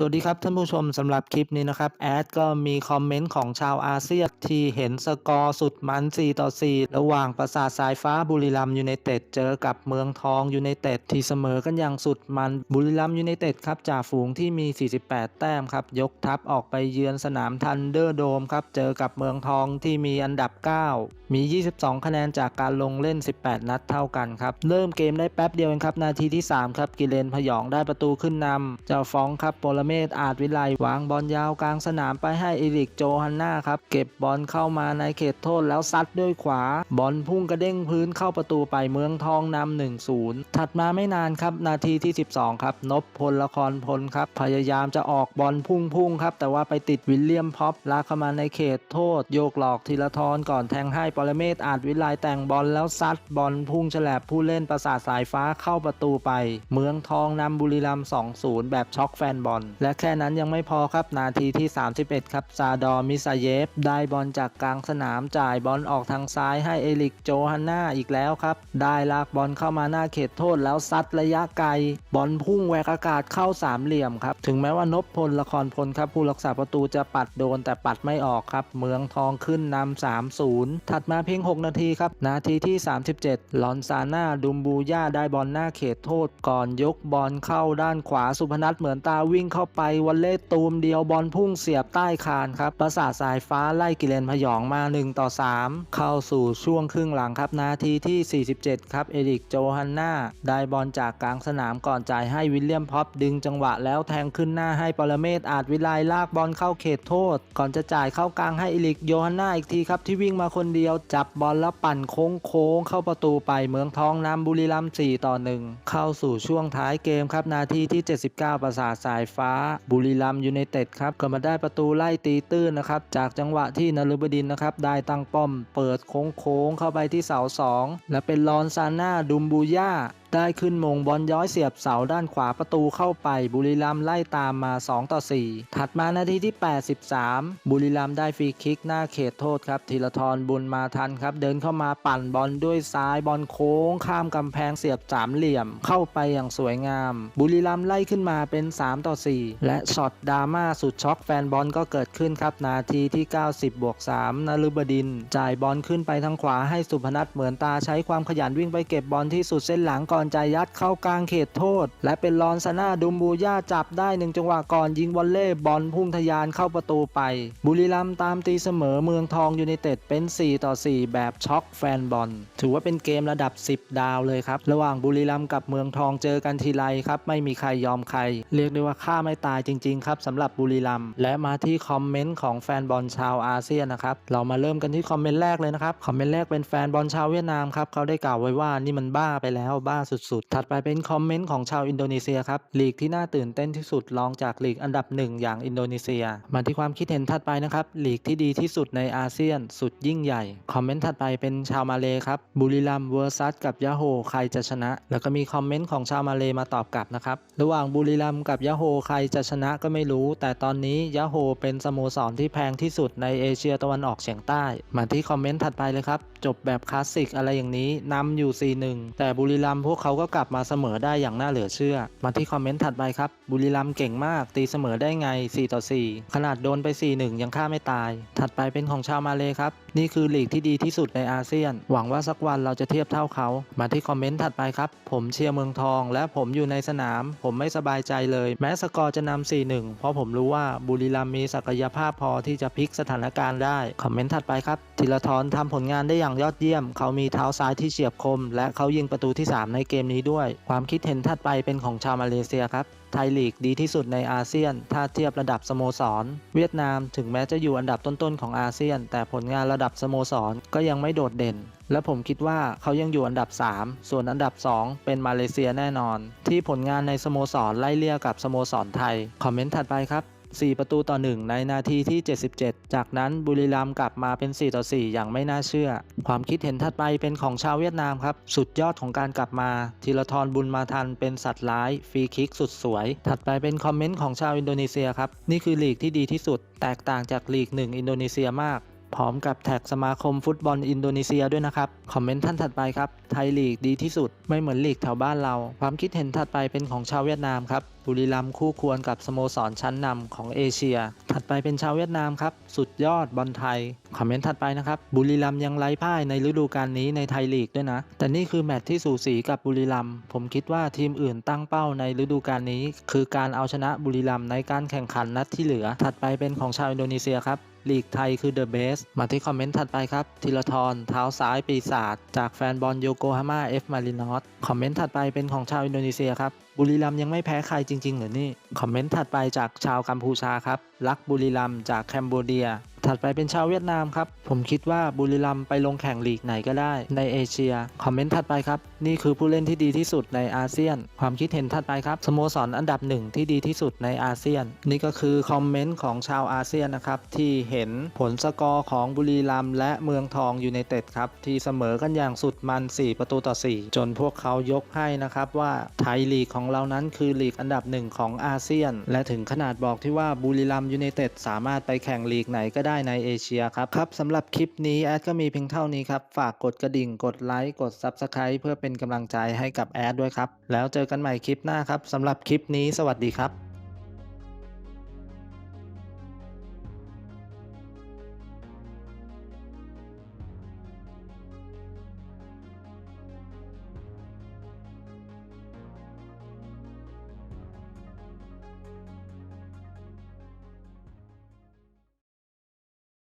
สวัสดีครับท่านผู้ชมสำหรับคลิปนี้นะครับ แอดก็มีคอมเมนต์ของชาวอาเซียนที่เห็นสกอร์สุดมัน 4 ต่อ 4 ระหว่างปราสาทสายฟ้าบุรีรัมย์ยูไนเต็ดเจอกับเมืองทองยูไนเต็ดที่เสมอกันอย่างสุดมันบุรีรัมย์ยูไนเต็ดครับจ่าฝูงที่มี 48 แต้มครับ ยกทัพออกไปเยือนสนามทันเดอร์โดมครับ เจอกับเมืองทองที่มีอันดับ 9 มี 22 คะแนนจากการลงเล่น 18 นัดเท่ากันครับเริ่มเกมได้แป๊บเดียวเองครับนาทีที่3ครับกิเลนพยองได้ประตูขึ้นนำเจ้าฟ้องครับโปรเมศอาจวิไลวางบอลยาวกลางสนามไปให้เอริกโจฮันนาครับเก็บบอลเข้ามาในเขตโทษแล้วซัดด้วยขวา บอลพุ่งกระเด้งพื้นเข้าประตูไปเมืองทองนำ1-0 ถัดมาไม่นานครับนาทีที่ 12 ครับนพพลละครพลครับ พยายามจะออกบอลพุ่งพุ่งๆครับ แต่ว่าไปติดวิลเลียมพ็อปลากเข้ามาในเขตโทษ โยกหลอกทีละทอนก่อนแทงให้ปรเมศอาจวิไลแต่งบอลแล้วซัดบอลพุ่งฉลบผู้เล่นประสาทสายฟ้าเข้าประตูไป เมืองทองนำบุรีรัมย์2-0 แบบช็อกแฟนบอลและแค่นั้นยังไม่พอครับนาทีที่ 31 ครับซาดอมิซาเยฟ ได้บอลจากกลางสนามจ่ายบอลออกทางซ้ายให้เอลิกโจฮันนาอีกแล้วครับ ได้ลากบอลเข้ามาหน้าเขตโทษแล้วซัดระยะไกล บอลพุ่งแหวกอากาศเข้าสามเหลี่ยมครับ ถึงแม้ว่านพพลละครพลครับผู้รักษาประตูจะปัดโดนแต่ปัดไม่ออกครับ เมืองทองขึ้นนำ3-0 ถัดมาเพียง 6 นาทีครับ นาทีที่ 37 ลอนซาน่าดุมบูย่าได้บอลหน้าเขตโทษก่อนยกบอลเข้าด้านขวาสุพนัทเหมือนตาวิ่งเข้าไปวันเล่ตูมเดียวบอลพุ่งเสียบใต้คานครับประสาทสายฟ้าไล่กิเลนพยองมา 1 ต่อ 3 เข้าสู่ช่วงครึ่งหลังครับนาทีที่ 47 ครับ เอริกโจฮันนาได้บอลจากกลางสนามก่อนจ่ายให้วิลเลียมพอปดึงจังหวะแล้วแทงขึ้นหน้าให้ปรเมศอาจวิไลลากบอลเข้าเขตโทษ ก่อนจะจ่ายเข้ากลางให้เอริกโยฮันนาอีกทีครับที่วิ่งมาคนเดียวจับบอลแล้วปั่นโค้งโค้งเข้าประตูไปเมืองทองนำบุรีรัมย์4ต่อ 1 เข้าสู่ช่วงท้ายเกมครับนาทีที่ 79 ประสาทสายฟ้าบุรีรัมย์ยูไนเต็ดครับก็มาได้ประตูไล่ตีตื้นนะครับ จากจังหวะที่นฤบดินนะครับ ได้ตั้งป้อม เปิดโค้งๆเข้าไปที่เสา 2 และเป็นลอนซาน่าดุมบูย่าได้ขึ้นมงบอลย้อยเสียบเสาด้านขวาประตูเข้าไปบุรีรัมย์ไล่ตามมา 2 ต่อ 4 ถัดมานาทีที่ 83 บุรีรัมย์ได้ฟรีคิกหน้าเขตโทษครับธีรทรบุญมาทันครับ เดินเข้ามาปั่นบอลด้วยซ้ายบอลโค้ง ข้ามกำแพงเสียบสามเหลี่ยม เข้าไปอย่างสวยงาม บุรีรัมย์ไล่ขึ้นมาเป็น 3 ต่อ 4 และช็อตดราม่าสุดช็อกแฟนบอลก็เกิดขึ้นครับนาทีที่ 90บวก3นฤบดิน จ่ายบอลขึ้นไปทางขวาให้สุพนัทเหมือนตาใช้ความขยันวิ่งไปเก็บบอลที่สุดเส้นหลังก่อน่อนจะยัดเข้ากลางเขตโทษ และเป็นลอนซาน่าดุมบูย่าจับได้หนึ่งจังหวะก่อนยิงวอลเล่บอลพุ่งทะยานเข้าประตูไป บุรีรัมย์ตามตีเสมอเมืองทองยูไนเต็ดเป็น 4 ต่อ 4 แบบช็อกแฟนบอล ถือว่าเป็นเกมระดับ 10 ดาวเลยครับ ระหว่างบุรีรัมย์กับเมืองทองเจอกันทีไรครับไม่มีใครยอมใคร เรียกได้ว่าฆ่าไม่ตายจริงๆครับสำหรับบุรีรัมย์และมาที่คอมเมนต์ของแฟนบอลชาวอาเซียนนะครับเรามาเริ่มกันที่คอมเมนต์แรกเลยนะครับคอมเมนต์แรกเป็นแฟนบอลชาวเวียดนามครับเขาได้กล่าวไว้ว่านี่มันบ้าไปแล้วบ้าสุดๆ ถัดไปเป็นคอมเมนต์ของชาวอินโดนีเซียครับลีกที่น่าตื่นเต้นที่สุดรองจากลีกอันดับหนึ่งอย่างอินโดนีเซีย มาที่ความคิดเห็นถัดไปนะครับลีกที่ดีที่สุดในอาเซียน สุดยิ่งใหญ่ คอมเมนต์ถัดไปเป็นชาวมาเลครับบุรีรัมเวอร์ซัสกับยาโฮใครจะชนะ แล้วก็มีคอมเมนต์ของชาวมาเลมาตอบกลับนะครับระหว่างบุรีรัมกับยาโฮใครจะชนะก็ไม่รู้ แต่ตอนนี้ยาโฮเป็นสโมสรที่แพงที่สุดในเอเชียตะวันออกเฉียงใต้ มาที่คอมเมนต์ถัดไปเลยครับจบแบบคลาสสิกอะไรอย่างนี้นำอยู่ 4-1 แต่บุรีรัมพวกเขาก็กลับมาเสมอได้อย่างน่าเหลือเชื่อ มาที่คอมเมนต์ถัดไปครับ บุรีรัมย์เก่งมาก ตีเสมอได้ไง 4 ต่อ 4 ขนาดโดนไป 4-1 ยังฆ่าไม่ตาย ถัดไปเป็นของชาวมาเลครับ นี่คือลีกที่ดีที่สุดในอาเซียน หวังว่าสักวันเราจะเทียบเท่าเขา มาที่คอมเมนต์ถัดไปครับ ผมเชียร์เมืองทอง และผมอยู่ในสนาม ผมไม่สบายใจเลย แม้สกอร์จะนำ4-1 เพราะผมรู้ว่าบุรีรัมย์มีศักยภาพพอที่จะพลิกสถานการณ์ได้ คอมเมนต์ถัดไปครับธีรทรทำผลงานได้อย่างยอดเยี่ยม เขามีเท้าซ้ายที่เฉียบคม และเขายิงประตูที่ 3 ในเกมนี้ด้วย ความคิดเห็นถัดไปเป็นของชาวมาเลเซียครับ ไทยลีกดีที่สุดในอาเซียน ถ้าเทียบระดับสโมสร เวียดนามถึงแม้จะอยู่อันดับต้นๆของอาเซียน แต่ผลงานระดับสโมสรก็ยังไม่โดดเด่น และผมคิดว่าเขายังอยู่อันดับ 3 ส่วนอันดับ 2 เป็นมาเลเซียแน่นอน ที่ผลงานในสโมสรไล่เลี่ยกับสโมสรไทย คอมเมนต์ถัดไปครับ 4 ประตูต่อ 1 ในนาทีที่ 77 จากนั้นบุรีรัมย์กลับมาเป็น 4 ต่อ 4 อย่างไม่น่าเชื่อ ความคิดเห็นถัดไปเป็นของชาวเวียดนามครับ สุดยอดของการกลับมาธีรทรบุญมาทันเป็นสัตว์ร้าย ฟรีคิกสุดสวย ถัดไปเป็นคอมเมนต์ของชาวอินโดนีเซียครับ นี่คือลีกที่ดีที่สุด แตกต่างจากลีกหนึ่งอินโดนีเซียมาก พร้อมกับแท็กสมาคมฟุตบอลอินโดนีเซียด้วยนะครับ คอมเมนต์ท่านถัดไปครับ ไทยลีกดีที่สุดไม่เหมือนลีกแถวบ้านเรา ความคิดเห็นถัดไปเป็นของชาวเวียดนามครับบุรีรัมย์คู่ควรกับสโมสรชั้นนำของเอเชีย ถัดไปเป็นชาวเวียดนามครับ สุดยอดบอลไทย คอมเมนต์ถัดไปนะครับบุรีรัมย์ยังไร้พ่ายในฤดูกาลนี้ในไทยลีกด้วยนะ แต่นี่คือแมตช์ที่สูสีกับบุรีรัมย์ผมคิดว่าทีมอื่นตั้งเป้าในฤดูกาลนี้ คือการเอาชนะบุรีรัมย์ในการแข่งขันนัดที่เหลือ ถัดไปเป็นของชาวอินโดนีเซียครับ ลีกไทยคือเดอะเบสมาที่คอมเมนต์ถัดไปครับธีรทรเท้าซ้ายปีศาจจากแฟนบอลโยโกฮาม่าเอฟมารินอสคอมเมนต์ถัดไปเป็นของชาวอินโดนีเซียครับบุรีรัมยังไม่แพ้ใครจริงๆหรือนี่ คอมเมนต์ถัดไปจากชาวกัมพูชาครับรักบุรีรัมจากแคนเบเดีย ถัดไปเป็นชาวเวียดนามครับ ผมคิดว่าบุรีรัมย์ไปลงแข่งลีกไหนก็ได้ในเอเชีย คอมเมนต์ถัดไปครับ นี่คือผู้เล่นที่ดีที่สุดในอาเซียน ความคิดเห็นถัดไปครับสโมสรอันดับหนึ่งที่ดีที่สุดในอาเซียน นี่ก็คือคอมเมนต์ของชาวอาเซียนนะครับที่เห็นผลสกอร์ของบุรีรัมย์และเมืองทองยูไนเต็ดครับที่เสมอกันอย่างสุดมัน 4 ประตูต่อ 4 จนพวกเขายกให้นะครับว่าไทยลีกของเรานั้นคือลีกอันดับหนึ่งของอาเซียน และถึงขนาดบอกที่ว่าบุรีรัมย์ยูไนเต็ดสามารถไปแข่งลีกไหนก็ได้ในเอเชียครับครับสำหรับคลิปนี้แอดก็มีเพียงเท่านี้ครับ ฝากกดกระดิ่งกดไลค์กด Subscribe เพื่อเป็นกำลังใจให้กับแอดด้วยครับ แล้วเจอกันใหม่คลิปหน้าครับสำหรับคลิปนี้สวัสดีครับ